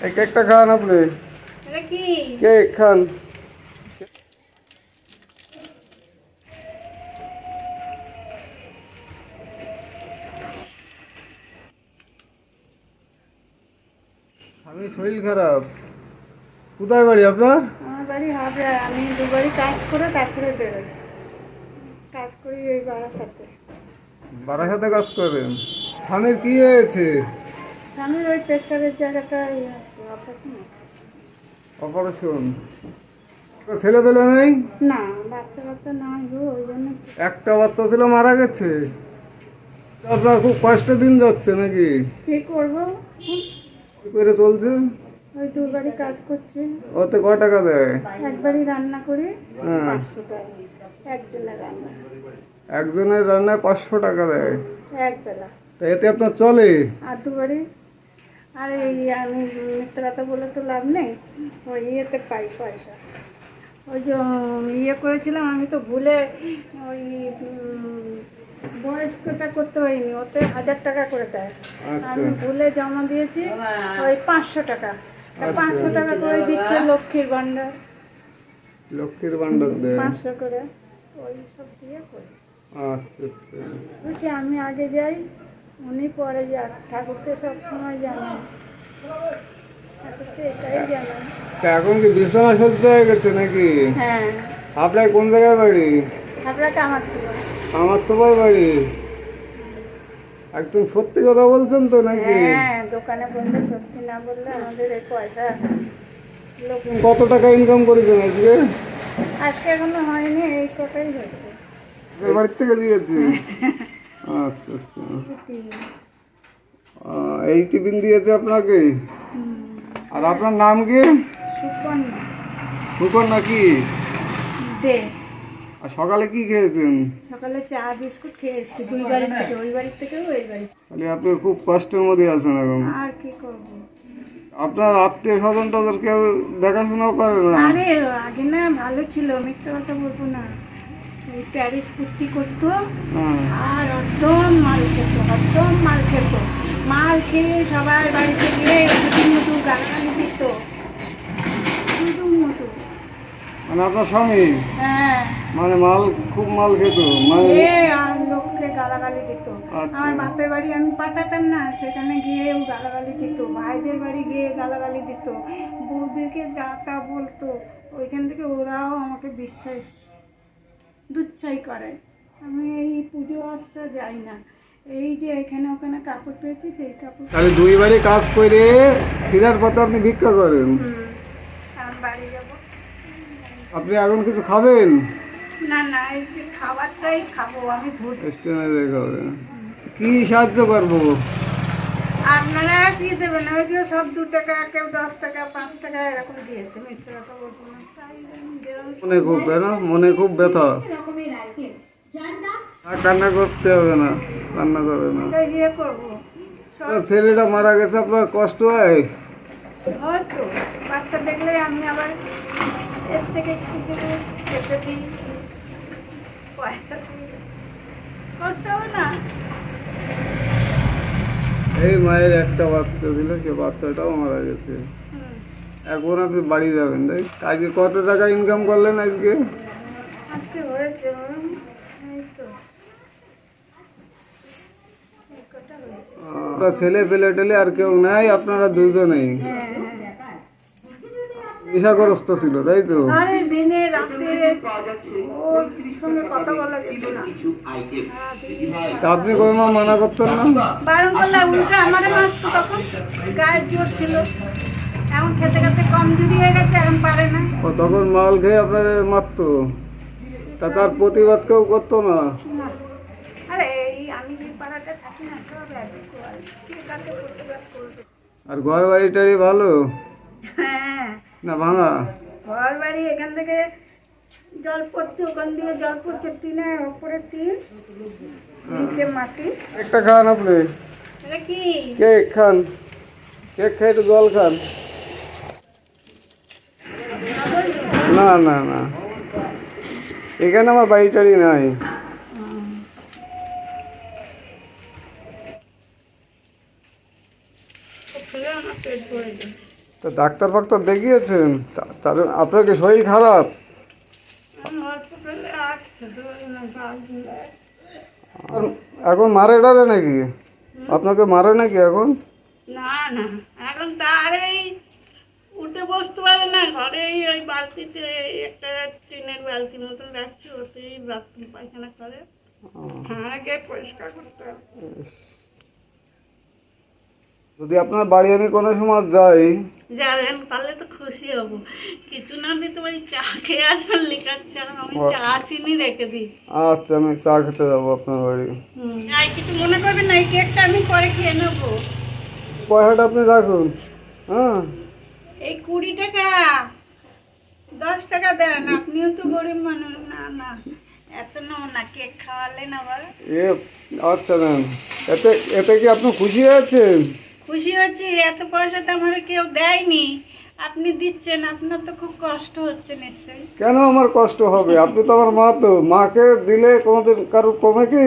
এই কেকটা খান আপনি। এটা কি? কেক খান। আমি শরীর খারাপ। কোথায় বাড়ি আপনার? আমার বাড়ি হবে আমি দুবারই কাজ করে তারপরে বেরোই। কাজ করি ওই বাড়ার সাথে বারাসাতে কাজ করেন। স্বামীর কি হয়েছে? স্বামীর ওই পেচারের জায়গাটা ইয়ে হচ্ছে অপারেশন হচ্ছে অপারেশন ছেলে পেলে নেই? না বাচ্চা বাচ্চা নাই গো ওই জন্য একটা বাচ্চা ছিল মারা গেছে? আপনার খুব কষ্ট দিন যাচ্ছে নাকি? কি করব? কি করে চলছে? ওই দুবারই কাজ করছি। ওতে কয় টাকা দেয়? একবারই রান্না করি হ্যাঁ। পাঁচশো একজনের রান্না। একজনের রান্নায় পাঁচশো টাকা দেয়? একবেলা। তা এতে আপনার চলে? আর দুবারই আর এই আমি মিথ্যা কথা বলে তো লাভ নেই। ওই ইয়েতে পাই পয়সা। ওই যে ইয়ে করেছিলাম আমি তো ভুলে ওই বয়স্কটা করতে পারিনি ওতে হাজার টাকা করে দেয়। আচ্ছা। আমি ভুলে জমা দিয়েছি ওই পাঁচশো টাকা। তা পাঁচশো টাকা করে দিচ্ছে লক্ষ্মীর ভাণ্ডার। লক্ষ্মীর ভান্ডার দেয়। পাঁচশো করে ওই সব দিয়ে করি। আচ্ছা আচ্ছা। বলছি আমি আগে যাই উনি পরে যান ঠাকুরকে সব সময় জানেন ঠাকুরকে এটাই জানেন এখন কি বিছানা সজ্জা হয়ে গেছে নাকি? হ্যাঁ। আপনার কোন জায়গায় বাড়ি? আমার তো। আমার তোমার বাড়ি। একদম সত্যি কথা বলছেন তো নাকি? হ্যাঁ দোকানে বললে সত্যি না বললে আমাদের এই পয়সা কত টাকা ইনকাম করেছেন আজকে? আজকে এখনও হয়নি এই কটাই হয়েছে। আপনার বাড়ির থেকে দিয়েছে। আচ্ছা আচ্ছা। এই টিফিন দিয়েছে আপনাকে? আর আপনার নাম কি? ফুকন নাকি আর সকালে কি খেয়েছেন? সকালে চা বিস্কুট খেয়ে দুই বাড়ির থেকে ওই বাড়ির থেকেও ওই বাড়ি তাহলে আপনি খুব কষ্টের মধ্যে আছেন এখন। আর কি করব? আপনার আত্মীয় স্বজন তাদের কেউ দেখাশোনাও করে না? আরে আগে না ভালো ছিল মিথ্যে কথা বলব না। এই প্যারিস কুর্তি করতো। হ্যাঁ। আর একদম মাল খেত। মাল খেয়ে সবার বাড়িতে গিয়ে দুদিন মতো গালাগালি দিত মতো মানে আপনার স্বামী? হ্যাঁ। মানে মাল খুব মাল খেত মানে লোককে গালাগালি দিত। আচ্ছা। আমার বাপের বাড়ি আমি পাঠাতাম না সেখানে গিয়েও গালাগালি দিত। ভাইদের বাড়ি গিয়ে গালাগালি দিত। বৌদিকে যা তা বলতো। ওইখান থেকে ওরাও আমাকে বিশ্বাস দুচ্ছাই করে। আমি এই পুজো আসতে যাই না। এই যে এখানে ওখানে কাপড় পেয়েছি সেই কাপড় তাহলে দুই বাড়ি কাজ করে ফেরার পথে আপনি ভিক্ষা করেন। বাড়ি যাব। আপনি এখন কিছু খাবেন? না না এই খাবারটাই খাব আমি ভোট স্টেশনে খাবেন। কি সাহায্য করব? আপনারা কি দেবেন? ওই যে সব দু টাকা কেউ দশ টাকা পাঁচ টাকা এরকম দিয়েছে মিথ্যে কথা বলব না। তাই আমি যেরকম মনে খুব ব্যথা। মনে খুব ব্যথা আর কান্না করতে হবে না কান্না করে না। ইয়ে ছেলেটা মারা গেছে আপনার কষ্ট হয়? হয়তো বাচ্চা দেখলে আমি আবার এর থেকে কিছু খেতে দিই পয়সা দিই। কষ্ট হবে না? এই মায়ের একটা বাচ্চা ছিল সে বাচ্চাটাও মারা গেছে। এখন আপনি বাড়ি যাবেন তাই? আজকে কত টাকা ইনকাম করলেন আজকে? আজকে হয়েছে উম, এই তো এই কটা হয়েছে আপনার ছেলে পেলে টেলে আর কেউ নাই আপনারা দুজনেই নেশাগ্রস্ত ছিল তাই তো? আরে দিনে রাতে ওর সঙ্গে কথা বলা যেত না। তা আপনি কোনো মানা করতেন না? বারণ করলে উল্টে আমারে মারতো তখন গায়ে জোর ছিল। এখন খেতে খেতে কমজোরি হয়ে গেছে এখন পারে না। ও তখন মাল খেয়ে আপনার মারতো। তা তার প্রতিবাদ কেউ করতো না না। আরে এই আমি যে পাড়াটা থাকি না সব একই কোয়ালিটি। কে কাকে প্রতিবাদ করবে আর ঘর বাড়ি টাড়ি ভালো? হ্যাঁ। না ভাঙা? ঘর বাড়ি এখান থেকে জল পড়ছে ওখান দিয়ে জল পড়ছে টিনের ওপরে টিন নিচে মাটি। একটা খান আপনি। কি? কেক খান। কেক খেয়ে একটু জল খান। না না না। এখানে আমার বাড়ি টাড়ি নাই। তো ডাক্তার ফাক্তার দেখিয়েছেন তা- তাহলে আপনার কি শরীর খারাপ? এখন মারে ডারে নাকি? আপনাকে মারে নাকি এখন? না না এখন তার এই উঠে বসতে পারে না ঘরেই ওই বালতিতে একটা টিনের বালতি মতন রাখছে ওতেই বাথরুম পায়খানা করে। আগে পরিষ্কার করতে হবে। যদি আপনার বাড়ি আমি কোনো সময় যাই যাবেন তাহলে তো খুশি হব। কিছু না দিতে পারি চা খেয়ে আসবেন লিকার চা। আমি চা চিনি রেখে দিই। আচ্ছা আমি চা খেতে যাব আপনার বাড়ি। আর কিছু মনে করবেন না এই কেকটা আমি পরে খেয়ে নেব। পয়সাটা আপনি রাখুন হ্যাঁ? এই কুড়ি টাকা দশ টাকা দেন। আপনিও তো গরিব মানুষ না না। এত নাও না কেক খাওয়ালেন আবার। এ আচ্ছা ম্যাম। এতে এতে কি আপনি খুশি আছেন? খুশি হচ্ছি এত পয়সা তো আমার কেউ দেয়নি। আপনি দিচ্ছেন আপনার তো খুব কষ্ট হচ্ছে নিশ্চয়ই। কেন আমার কষ্ট হবে? আপনি তো আমার মা তো মাকে দিলে কোনোদিন কারোর কমে কি?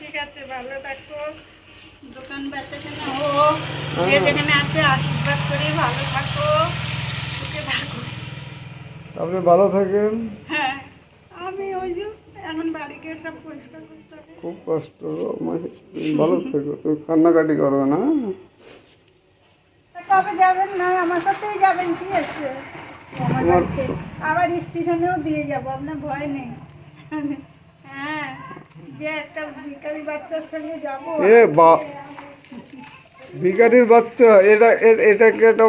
ঠিক আছে ভালো থাকো। দোকান বেচাকেনা হোক যে যেখানে আছে আশীর্বাদ করি ভালো থাকো সুখে থাকো। আপনি ভালো থাকেন। হ্যাঁ আমি ওই এখন বাড়ি সব পরিষ্কার করতে হবে। খুব কষ্ট তুমি ভালো থেকো তুই কান্নাকাটি করবে না? কবে যাবেন? না আমার সাথেই যাবেন কি আছে? আবার স্টেশনেও দিয়ে যাব আপনার ভয় নেই। হ্যাঁ যে একটা ভিখারি বাচ্চার সঙ্গে যাব। এ বা ভিখারির বাচ্চা এটা এটাকে একটা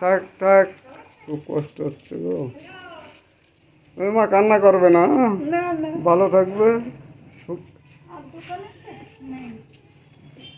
থাক থাক। খুব কষ্ট হচ্ছে গো। মা কান্না করবে না ভালো থাকবে